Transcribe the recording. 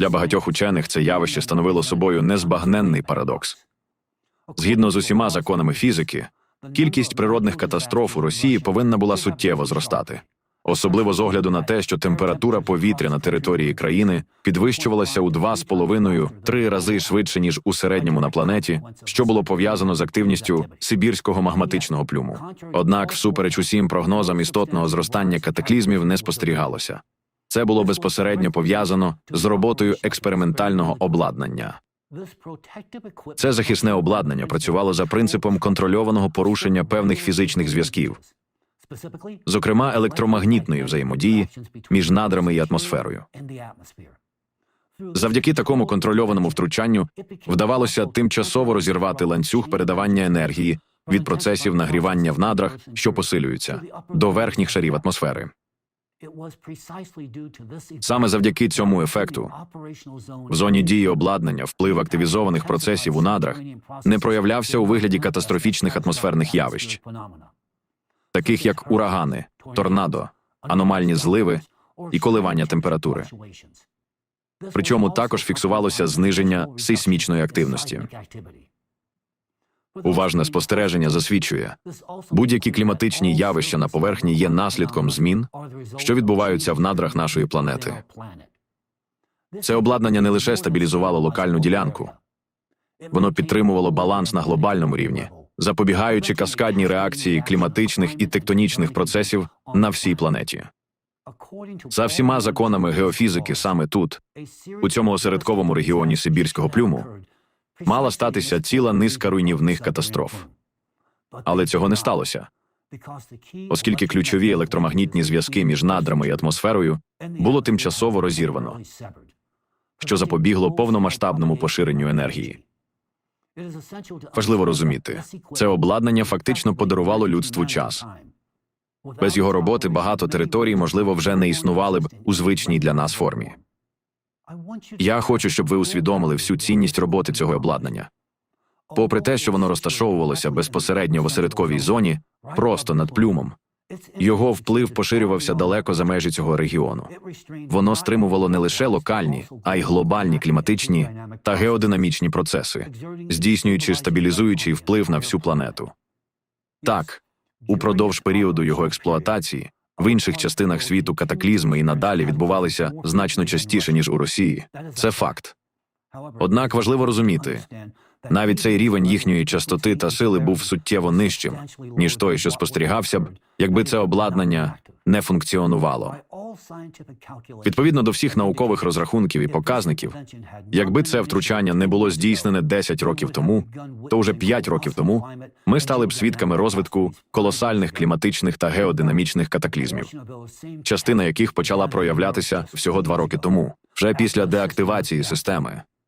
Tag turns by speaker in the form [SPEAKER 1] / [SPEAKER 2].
[SPEAKER 1] Для багатьох учених це явище становило собою незбагненний парадокс. Згідно з усіма законами фізики, кількість природних катастроф у Росії повинна була суттєво зростати, особливо з огляду на те, що температура повітря на території країни підвищувалася у два з половиною три рази швидше ніж у середньому на планеті, що було пов'язано з активністю сибірського магматичного плюму. Однак, всупереч усім прогнозам істотного зростання катаклізмів не спостерігалося. Це було безпосередньо пов'язано з роботою експериментального обладнання. Це захисне обладнання працювало за принципом контрольованого порушення певних фізичних зв'язків, зокрема електромагнітної взаємодії між надрами і атмосферою. Завдяки такому контрольованому втручанню вдавалося тимчасово розірвати ланцюг передавання енергії від процесів нагрівання в надрах, що посилюються, до верхніх шарів атмосфери. Саме завдяки цьому ефекту в зоні дії обладнання вплив активізованих процесів у надрах не проявлявся у вигляді катастрофічних атмосферних явищ, таких як урагани, торнадо, аномальні зливи і коливання температури. Причому також фіксувалося зниження сейсмічної активності. Уважне спостереження засвідчує, будь-які кліматичні явища на поверхні є наслідком змін, що відбуваються в надрах нашої планети. Це обладнання не лише стабілізувало локальну ділянку, воно підтримувало баланс на глобальному рівні, запобігаючи каскадній реакції кліматичних і тектонічних процесів на всій планеті. За всіма законами геофізики, саме тут, у цьому осередковому регіоні Сибірського плюму, мала статися ціла низка руйнівних катастроф. Але цього не сталося, оскільки ключові електромагнітні зв'язки між надрами і атмосферою було тимчасово розірвано, що запобігло повномасштабному поширенню енергії. Важливо розуміти, це обладнання фактично подарувало людству час. Без його роботи багато територій, можливо, вже не існували б у звичній для нас формі. Я хочу, щоб ви усвідомили всю цінність роботи цього обладнання. Попри те, що воно розташовувалося безпосередньо в осередковій зоні, просто над плюмом, його вплив поширювався далеко за межі цього регіону. Воно стримувало не лише локальні, а й глобальні кліматичні та геодинамічні процеси, здійснюючи стабілізуючий вплив на всю планету. Так, упродовж періоду його експлуатації в інших частинах світу катаклізми і надалі відбувалися значно частіше ніж у Росії. Це факт. Однак важливо розуміти, навіть цей рівень їхньої частоти та сили був суттєво нижчим, ніж той, що спостерігався б, якби це обладнання не функціонувало. Відповідно до всіх наукових розрахунків і показників, якби це втручання не було здійснене 10 років тому, то вже 5 років тому ми стали б свідками розвитку колосальних кліматичних та геодинамічних катаклізмів, частина яких почала проявлятися всього два роки тому, вже після деактивації системи.